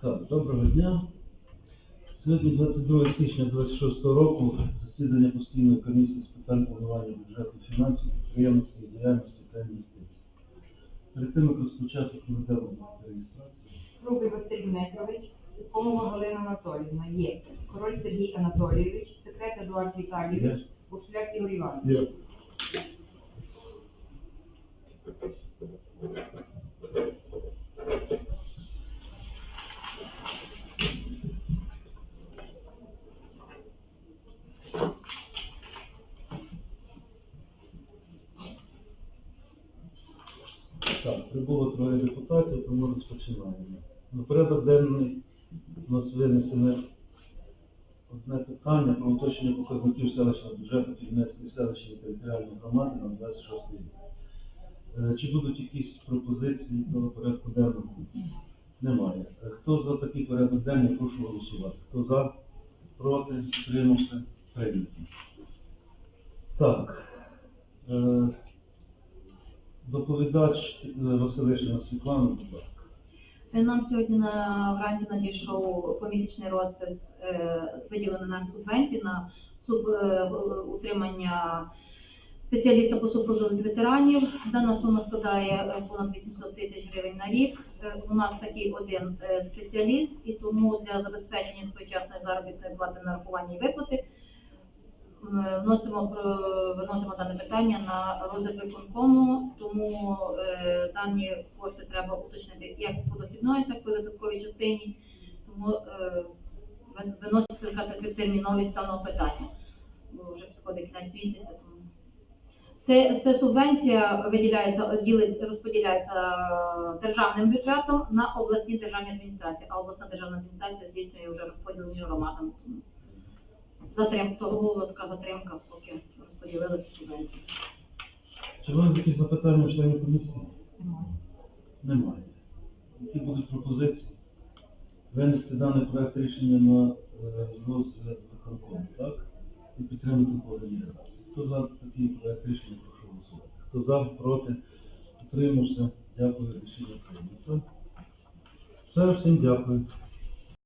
Так, доброго дня. Сьогодні 22 січня 26 року засідання постійної комісії з питань планування бюджету фінансів, підприємницької діяльності та інвестицій. Перед тим, як розпочати, проведемо реєстрацію. Круглий Василь Дмитрович, Комова Галина Анатоліївна, є. Король Сергій Анатолійович, секрет Едуард Віталійович, Бушляк Ігор Іванович. Є. Так, прибуло троє депутатів, тому розпочинаємо. На порядок денний у нас винесене одне питання про уточнення показників селищного бюджету Кільмецької селищної територіальної громади на 26 рік. Е, Чи будуть якісь пропозиції до порядку денного? Немає. Е, Хто за такий порядок денний, прошу голосувати. Хто за, проти, утримався, прийнято. Так. Е, Доповідач е, Василишина Світлана, будь ласка. Нам сьогодні на вранці надійшов помісячний розпис е, виділено на субвенції на е, утримання спеціаліста по супроводу ветеранів. Дана сума складає е, понад 800 тисяч гривень на рік. Е, У нас такий один е, спеціаліст, і тому для забезпечення своєчасної заробітної плати нарахування і виплати е, вносимо про- дане питання на розгляд виконкому, тому е, дані кошти треба уточнити як по дохідної, так і по видатковій частині. Тому е, вин- виноситься така терміновість даного питання. Бо вже підходить кінець місяця. Тому. Це, це субвенція виділяється, ділить, розподіляється державним бюджетом на обласні державні адміністрації, а обласна державна адміністрація здійснює вже розподіл між громадами. Затримка, така затримка, поки розподілили цю. Чи мають якісь запитання членів комісії? Немає. Які будуть пропозиції? Винести даний проект рішення на е, розгляд виконкому, так? І підтримати подані. Хто за такий проект рішення, прошу голосувати. Хто за, проти, утримався, дякую, рішення прийнято. Все, всім дякую.